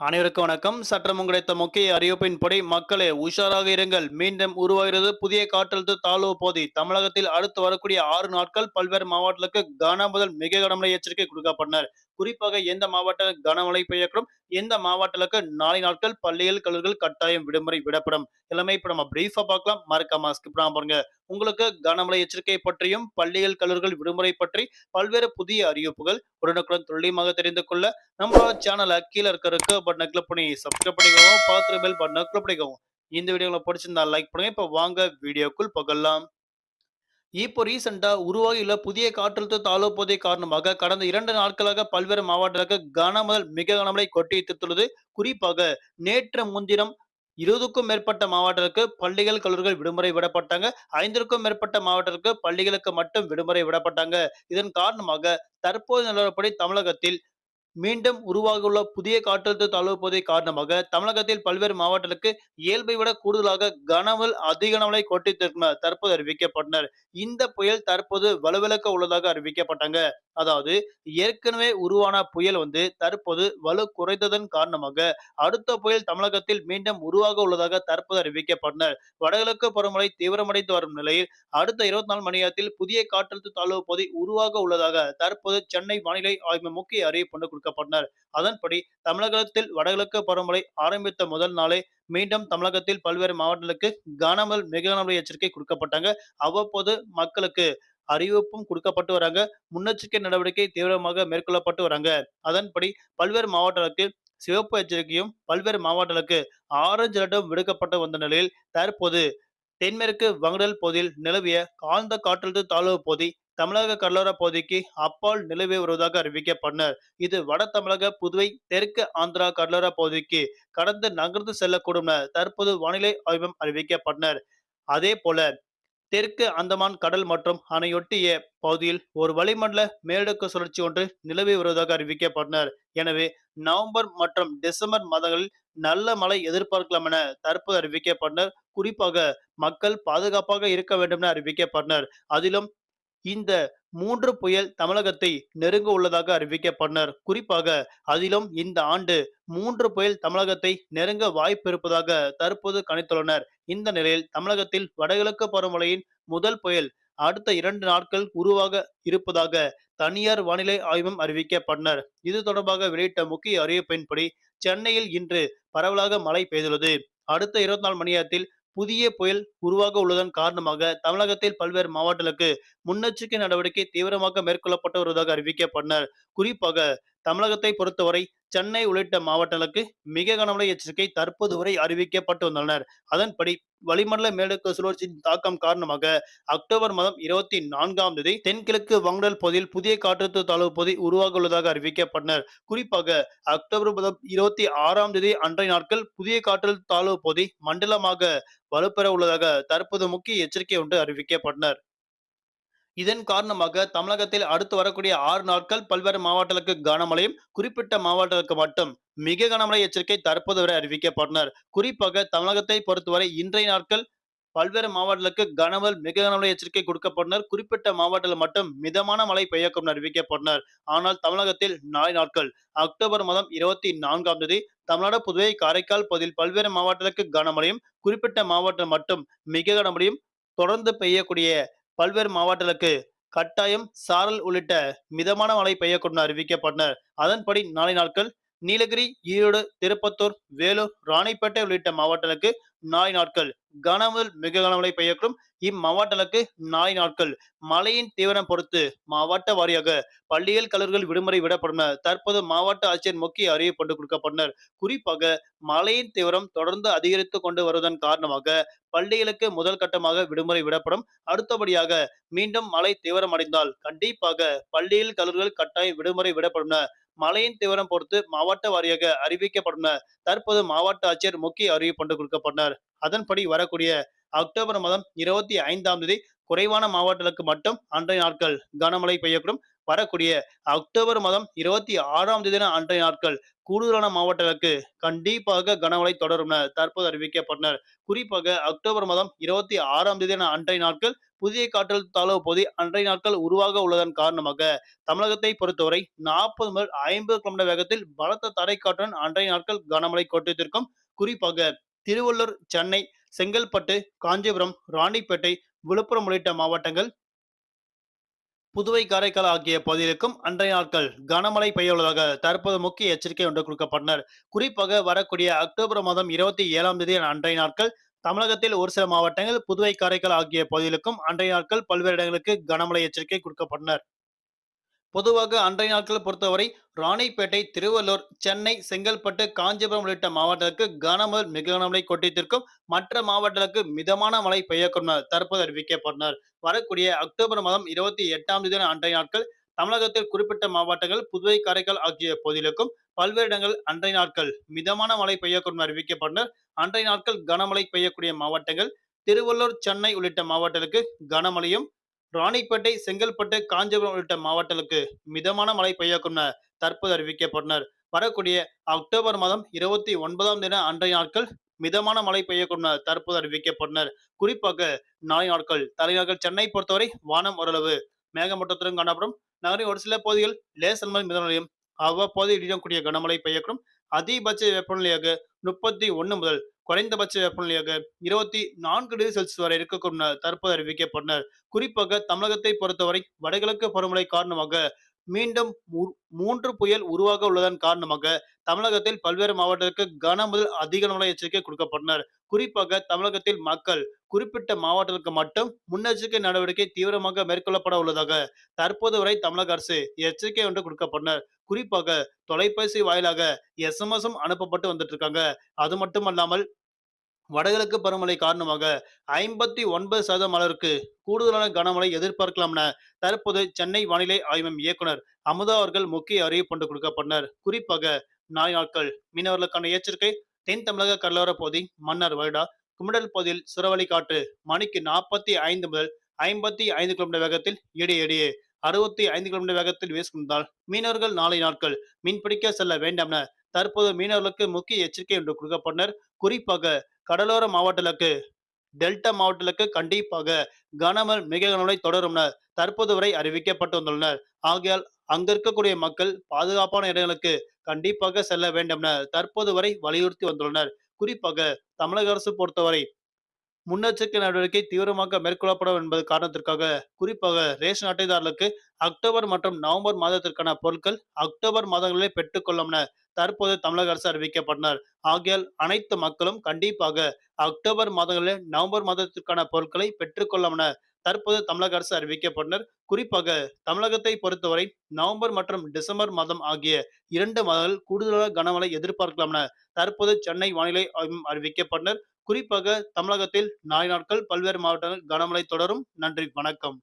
அனைவருக்கும் வணக்கம். சற்றம் கிடைத்த முக்கிய அறிவிப்பின்படி மக்களே உஷாராக இருங்கள். மீண்டும் உருவாகிறது புதிய காற்றழுத்த தாழ்வு போதி தமிழகத்தில் அடுத்து வரக்கூடிய ஆறு நாட்கள் பல்வேறு மாவட்டங்களுக்கு கன முதல் மிக கனமழை எச்சரிக்கை கொடுக்கப்பட்டனர். குறிப்பாக எந்த மாவட்ட கனமழை பெய்யக்கூடும்? எந்த மாவட்டங்களுக்கு நாளை நாட்கள் பள்ளிகள் கல்லூரிகள் கட்டாயம் விடுமுறை விடப்படும்? எல்லாமே இப்ப நம்ம பிரீஃபா பார்க்கலாம். மறக்காம ஸ்கிப் பாருங்க. உங்களுக்கு கனமழை எச்சரிக்கை பற்றியும் பள்ளிகள் கல்லூரிகள் விடுமுறை பற்றி பல்வேறு புதிய அறிவிப்புகள் உடனுக்குடன் துல்லியமாக தெரிந்து கொள்ள நம்மளோட சேனலை கீழே இருக்கிறதுக்கு பட்டனை கிளிக் பண்ணி சப்ஸ்கிரைப் பண்ணிக்கோங்க பார்த்து பெல் பட்டனை கிளிக் பண்ணிக்கோங்க. இந்த வீடியோங்களை பிடிச்சிருந்தா லைக் பண்ணுங்க. இப்போ வாங்க வீடியோக்குள் பகலாம். இப்போ ரீசெண்டா உருவாகியுள்ள புதிய காற்றழுத்த தாழ்வு பகுதி காரணமாக கடந்த இரண்டு நாட்களாக பல்வேறு மாவட்டங்களுக்கு கனமுதல் மிக கனமழை கொட்டி தீர்த்துள்ளது குறிப்பாக நேற்று முன்தினம் இருபதுக்கும் மேற்பட்ட மாவட்டத்திற்கு பள்ளிகள் கல்லூரிகள் விடுமுறை விடப்பட்டாங்க. ஐந்திற்கும் மேற்பட்ட மாவட்டத்திற்கு பள்ளிகளுக்கு மட்டும் விடுமுறை விடப்பட்டாங்க. இதன் காரணமாக தற்போது நிலவரப்படி தமிழகத்தில் மீண்டும் உருவாகியுள்ள புதிய காற்றழுத்த தாழ்வு பகுதி காரணமாக தமிழகத்தில் பல்வேறு மாவட்டங்களுக்கு இயல்பை விட கூடுதலாக கனவல் அதிக கனமழை கொட்டி தற்போது அறிவிக்கப்பட்டனர். இந்த புயல் தற்போது வலுவிழக்க உள்ளதாக அறிவிக்கப்பட்டாங்க. அதாவது ஏற்கனவே உருவான புயல் வந்து தற்போது வலு குறைந்ததன் காரணமாக அடுத்த புயல் தமிழகத்தில் மீண்டும் உருவாக உள்ளதாக தற்போது அறிவிக்கப்பட்டனர். வடகிழக்கு பருவமழை தீவிரமடைந்து வரும் நிலையில் அடுத்த இருபத்தி நாலு மணி நேரத்தில் புதிய காற்றழுத்த தாழ்வு பகுதி உருவாக உள்ளதாக தற்போது சென்னை வானிலை ஆய்வு முக்கிய அறிவிப்பு ஒன்று கொடுக்கப்பட்டனர் அதன்படி தமிழகத்தில் வடகிழக்கு பருவமழை ஆரம்பித்த முதல் நாளே மீண்டும் தமிழகத்தில் பல்வேறு மாவட்டங்களுக்கு கனமல் மிக கனமழை எச்சரிக்கை கொடுக்கப்பட்டாங்க. அவ்வப்போது மக்களுக்கு அறிவிப்பும் கொடுக்கப்பட்டு வராங்க. முன்னெச்சரிக்கை நடவடிக்கை தீவிரமாக மேற்கொள்ளப்பட்டு வராங்க. அதன்படி பல்வேறு மாவட்டங்களுக்கு சிவப்பு எச்சரிக்கையும் பல்வேறு மாவட்டங்களுக்கு ஆரஞ்சு அலர்ட்டும் விடுக்கப்பட்டு வந்த நிலையில் தற்போது தென்மேற்கு வங்கடல் பகுதியில் நிலவிய காந்த காற்றழுத்த தாழ்வு பகுதி தமிழக கடலோர பகுதிக்கு அப்பால் நிலவி வருவதாக அறிவிக்கப்பட்டனர். இது வட தமிழக புதுவை தெற்கு ஆந்திரா கடலோர பகுதிக்கு கடந்து நகர்ந்து செல்லக்கூடும் என தற்போது வானிலை ஆய்வம் அறிவிக்கப்பட்டனர். அதே போல தெற்கு அந்தமான் கடல் மற்றும் அணையொட்டிய பகுதியில் ஒரு வளிமண்டல மேலடுக்கு சுழற்சி ஒன்று நிலவி வருவதாக அறிவிக்கப்பட்டனர். எனவே நவம்பர் மற்றும் டிசம்பர் மாதங்களில் நல்ல மழை எதிர்பார்க்கலாம் என தற்போது அறிவிக்கப்பட்டனர். குறிப்பாக மக்கள் பாதுகாப்பாக இருக்க வேண்டும் என அறிவிக்கப்பட்டனர். அதிலும் இந்த மூன்று புயல் தமிழகத்தை நெருங்க உள்ளதாக அறிவிக்கப்பட்டனர் குறிப்பாக அதிலும் இந்த ஆண்டு மூன்று புயல் தமிழகத்தை நெருங்க வாய்ப்பு இருப்பதாக தற்போது கணித்துள்ளனர். இந்த நிலையில் தமிழகத்தில் வடகிழக்கு பருவமழையின் முதல் புயல் அடுத்த இரண்டு நாட்கள் உருவாக இருப்பதாக தனியார் வானிலை ஆய்வும் அறிவிக்கப்பட்டனர் இது தொடர்பாக வெளியிட்ட முக்கிய அறிவிப்பின்படி சென்னையில் இன்று பரவலாக மழை பெய்துள்ளது. அடுத்த இருபத்தி நாலு மணி நேரத்தில் புதிய புயல் உருவாக உள்ளதன் காரணமாக தமிழகத்தில் பல்வேறு மாவட்டங்களுக்கு முன்னெச்சரிக்கை நடவடிக்கை தீவிரமாக மேற்கொள்ளப்பட்டு வருவதாக அறிவிக்கப்பட்டனர். குறிப்பாக தமிழகத்தை பொறுத்தவரை சென்னை உள்ளிட்ட மாவட்டங்களுக்கு மிக கனமழை எச்சரிக்கை தற்போது வரை அறிவிக்கப்பட்டு வந்துள்ளனர். அதன்படி வளிமண்டல மேலடுக்கு சுழற்சியின் தாக்கம் காரணமாக அக்டோபர் மாதம் இருபத்தி நான்காம் தேதி தென்கிழக்கு வங்கடல் பகுதியில் புதிய காற்றழுத்த தாழ்வு பகுதி உருவாக உள்ளதாக அறிவிக்கப்பட்டனர். குறிப்பாக அக்டோபர் மாதம் இருபத்தி ஆறாம் தேதி அன்றைய நாட்கள் புதிய காற்றழுத்த தாழ்வு பகுதி மண்டலமாக வலுப்பெற உள்ளதாக தற்போது முக்கிய எச்சரிக்கை ஒன்று அறிவிக்கப்பட்டனர். இதன் காரணமாக தமிழகத்தில் அடுத்து வரக்கூடிய ஆறு நாட்கள் பல்வேறு மாவட்டங்களுக்கு கனமழையும் குறிப்பிட்ட மாவட்டங்களுக்கு மட்டும் மிக கனமழை எச்சரிக்கை தற்போது வரை அறிவிக்கப்பட்டனர் குறிப்பாக தமிழகத்தை பொறுத்தவரை இன்றைய நாட்கள் பல்வேறு மாவட்டங்களுக்கு கனமல் மிக கனமழை எச்சரிக்கை கொடுக்கப்பட்டனர் குறிப்பிட்ட மாவட்டத்தில் மட்டும் மிதமான மழை பெய்யக்கும் அறிவிக்கப்பட்டனர் ஆனால் தமிழகத்தில் நாளை நாட்கள் அக்டோபர் மாதம் இருபத்தி நான்காம் தேதி தமிழ்நாடு புதுவை காரைக்கால் பகுதியில் பல்வேறு மாவட்டங்களுக்கு கனமழையும் குறிப்பிட்ட மாவட்டம் மட்டும் மிக கனமழையும் தொடர்ந்து பெய்யக்கூடிய பல்வேறு மாவட்டங்களுக்கு கட்டாயம் சாரல் உள்ளிட்ட மிதமான மழை பெய்யக்கூடும் அறிவிக்கப்பட்டனர். அதன்படி நாளை நாட்கள் நீலகிரி ஈரோடு திருப்பத்தூர் வேலூர் ராணிப்பேட்டை உள்ளிட்ட மாவட்டங்களுக்கு நாளை நாட்கள். கனமுதல் மிக கனமழை பெய்யக்கூடும். இம்மாவட்டங்களுக்கு நாளை நாட்கள். மழையின் தீவிரம் பொறுத்து மாவட்ட வாரியாக பள்ளியில் கல்லூரிகள் விடுமுறை விடப்படும் தற்போது மாவட்ட ஆட்சியர் முக்கிய அறிவிப்பு கொடுக்கப்பட்டனர் குறிப்பாக மழையின் தீவிரம் தொடர்ந்து அதிகரித்து கொண்டு வருவதன் காரணமாக பள்ளிகளுக்கு முதல் கட்டமாக விடுமுறை விடப்படும். அடுத்தபடியாக மீண்டும் மழை தீவிரமடைந்தால் கண்டிப்பாக பள்ளியில் கல்லூரிகள் கட்டாயம் விடுமுறை விடப்படும் மழையின் தீவிரம் பொறுத்து மாவட்ட வாரியாக அறிவிக்கப்படும் தற்போது மாவட்ட ஆட்சியர் முக்கிய அறிவிப்பு ஒன்று கொடுக்கப்பட்டனர் அதன்படி வரக்கூடிய அக்டோபர் மாதம் இருபத்தி ஐந்தாம் தேதி குறைவான மாவட்டங்களுக்கு மட்டும் அன்றைய நாட்கள் கனமழை பெய்யக்கூடும். வரக்கூடிய அக்டோபர் மாதம் இருபத்தி ஆறாம் தேதி அன்றைய நாட்கள் கூடுதலான மாவட்டங்களுக்கு கண்டிப்பாக கனமழை தொடரும் என தற்போது அறிவிக்கப்பட்டனர். குறிப்பாக அக்டோபர் மாதம் இருபத்தி ஆறாம் தேதி அன்றைய நாட்கள் புதிய காற்றழுத்த தாழ்வு பகுதி அன்றைய நாட்கள் உருவாக உள்ளதன் காரணமாக தமிழகத்தை பொறுத்தவரை நாற்பது முதல் ஐம்பது கிலோமீட்டர் வேகத்தில் பலத்த தரைக்காற்றுடன் அன்றைய நாட்கள் கனமழை கொட்டித்திருக்கும் குறிப்பாக திருவள்ளூர் சென்னை செங்கல்பட்டு காஞ்சிபுரம் ராணிப்பேட்டை விழுப்புரம் உள்ளிட்ட மாவட்டங்கள் புதுவை காரைக்கால் ஆகிய பகுதிகளுக்கும் அன்றைய நாட்கள் கனமழை பெய்யுள்ளதாக தற்போது முக்கிய எச்சரிக்கை ஒன்று கொடுக்கப்பட்டனர். குறிப்பாக வரக்கூடிய அக்டோபர் மாதம் இருபத்தி ஏழாம் தேதி அன்றைய நாட்கள் தமிழகத்தில் ஒரு சில மாவட்டங்கள் புதுவை காரைக்கால் ஆகிய பகுதிகளுக்கும் அன்றைய நாட்கள் பல்வேறு இடங்களுக்கு கனமழை எச்சரிக்கை கொடுக்கப்பட்டனர். பொதுவாக அன்றைய நாட்களை பொறுத்தவரை ராணிப்பேட்டை திருவள்ளூர் சென்னை செங்கல்பட்டு காஞ்சிபுரம் உள்ளிட்ட மாவட்டங்களுக்கு கனமழை மிக கனமழை கொட்டித்திருக்கும். மற்ற மாவட்டங்களுக்கு மிதமான மழை பெய்யக்கும் தற்போது அறிவிக்கப்பட்டனர் வரக்கூடிய அக்டோபர் மாதம் இருபத்தி எட்டாம் தேதி அன்றைய நாட்கள் தமிழகத்தில் குறிப்பிட்ட மாவட்டங்கள் புதுவை காரைக்கால் ஆகிய பகுதிகளுக்கும் பல்வேறு இடங்கள் அன்றைய நாட்கள் மிதமான மழை பெய்யக்கூடும் அறிவிக்கப்பட்டனர் அன்றைய நாட்கள் கனமழை பெய்யக்கூடிய மாவட்டங்கள் திருவள்ளூர் சென்னை உள்ளிட்ட மாவட்டங்களுக்கு கனமழையும் ராணிப்பேட்டை செங்கல்பட்டு காஞ்சிபுரம் உள்ளிட்ட மாவட்டங்களுக்கு மிதமான மழை பெய்யக்கும் தற்போது அறிவிக்கப்பட்டனர் வரக்கூடிய அக்டோபர் மாதம் இருபத்தி ஒன்பதாம் தின அன்றைய நாட்கள் மிதமான மழை பெய்யக்கும் தற்போது அறிவிக்கப்பட்டனர் குறிப்பாக நாளை நாட்கள் தலைநகர் சென்னை பொறுத்தவரை வானம் ஓரளவு மேகமூட்டத்துடன் காணப்படும். நகரின் ஒரு சில பகுதிகள் லேசன் மிதமலையும் அவ்வப்போது இடியக்கூடிய கனமழை பெய்யக்கூடும். அதிகபட்ச வெப்பநிலையாக முப்பத்தி ஒன்று முதல் குறைந்தபட்ச வெப்பநிலையாக இருபத்தி நான்கு டிகிரி செல்சியஸ் வரை இருக்கக்கூடும் தற்போது அறிவிக்கப்பட்டனர் குறிப்பாக தமிழகத்தை பொறுத்தவரை வடகிழக்கு பருவமழை காரணமாக மீண்டும் மூன்று புயல் உருவாக உள்ளதன் காரணமாக தமிழகத்தில் பல்வேறு மாவட்டத்திற்கு கன முதல் அதிக நல எச்சரிக்கை கொடுக்கப்பட்டனர். குறிப்பாக தமிழகத்தில் மக்கள் குறிப்பிட்ட மாவட்டத்திற்கு மட்டும் முன்னெச்சரிக்கை நடவடிக்கை தீவிரமாக மேற்கொள்ளப்பட உள்ளதாக தற்போது வரை தமிழக அரசு எச்சரிக்கை ஒன்று கொடுக்கப்பட்டனர். குறிப்பாக தொலைபேசி வாயிலாக எஸ்எம்எஸும் அனுப்பப்பட்டு வந்துட்டு இருக்காங்க. அது மட்டுமல்லாமல் வடகிழக்கு பருவமழை காரணமாக ஐம்பத்தி ஒன்பது சதவீதம் அளவிற்கு கூடுதலான கனமழை எதிர்பார்க்கலாம் என தற்போது சென்னை வானிலை ஆய்வு இயக்குனர் அமுதா அவர்கள் முக்கிய அறிவிப்பு ஒன்று கொடுக்கப்பட்டனர். குறிப்பாக நாய் நாட்கள் மீனவர்களுக்கான எச்சரிக்கை தென் தமிழக கடலோர பகுதி மன்னார் வருடா குமிடல் பகுதியில் சுறவழி காற்று மணிக்கு நாற்பத்தி ஐந்து முதல் ஐம்பத்தி ஐந்து கிலோமீட்டர் வேகத்தில் இடையே இடையே அறுபத்தி ஐந்து கிலோமீட்டர் வேகத்தில் வீசுகின்றால் மீனவர்கள் நாளை நாட்கள் மீன்பிடிக்க செல்ல வேண்டாம் என தற்போது மீனவர்களுக்கு முக்கிய எச்சரிக்கை ஒன்று கொடுக்கப்பட்டனர். குறிப்பாக கடலோர மாவட்டங்களுக்கு டெல்டா மாவட்டங்களுக்கு கண்டிப்பாக கனமழை மிக கனமழை தொடரும் தற்போது வரை அறிவிக்கப்பட்டு வந்துள்ளனர். ஆகையால் அங்க இருக்கக்கூடிய மக்கள் பாதுகாப்பான இடங்களுக்கு கண்டிப்பாக செல்ல வேண்டும் என தற்போது வரை வலியுறுத்தி வந்துள்ளனர். குறிப்பாக தமிழக அரசு பொறுத்தவரை முன்னெச்சரிக்கை நடவடிக்கை தீவிரமாக மேற்கொள்ளப்படும் என்பது காரணத்திற்காக குறிப்பாக ரேஷன் அட்டைதாரர்களுக்கு அக்டோபர் மற்றும் நவம்பர் மாதத்திற்கான பொருட்கள் அக்டோபர் மாதங்களிலே பெற்றுக்கொள்ளும் என தற்போது தமிழக அரசு அறிவிக்கப்பட்டனர். ஆகையால் அனைத்து மக்களும் கண்டிப்பாக அக்டோபர் மாதங்களில் நவம்பர் மாதத்திற்கான பொருட்களை பெற்றுக்கொள்ளும் என தற்போது தமிழக அரசு அறிவிக்கப்பட்டனர். குறிப்பாக தமிழகத்தை பொறுத்தவரை நவம்பர் மற்றும் டிசம்பர் மாதம் ஆகிய இரண்டு மாதங்கள் கூடுதலாக கனமழை எதிர்பார்க்கலாம் என தற்போது சென்னை வானிலை அறிவிக்கப்பட்டனர். குறிப்பாக தமிழகத்தில் நாளை நாட்கள் பல்வேறு மாவட்டங்கள் கனமழை தொடரும். நன்றி வணக்கம்.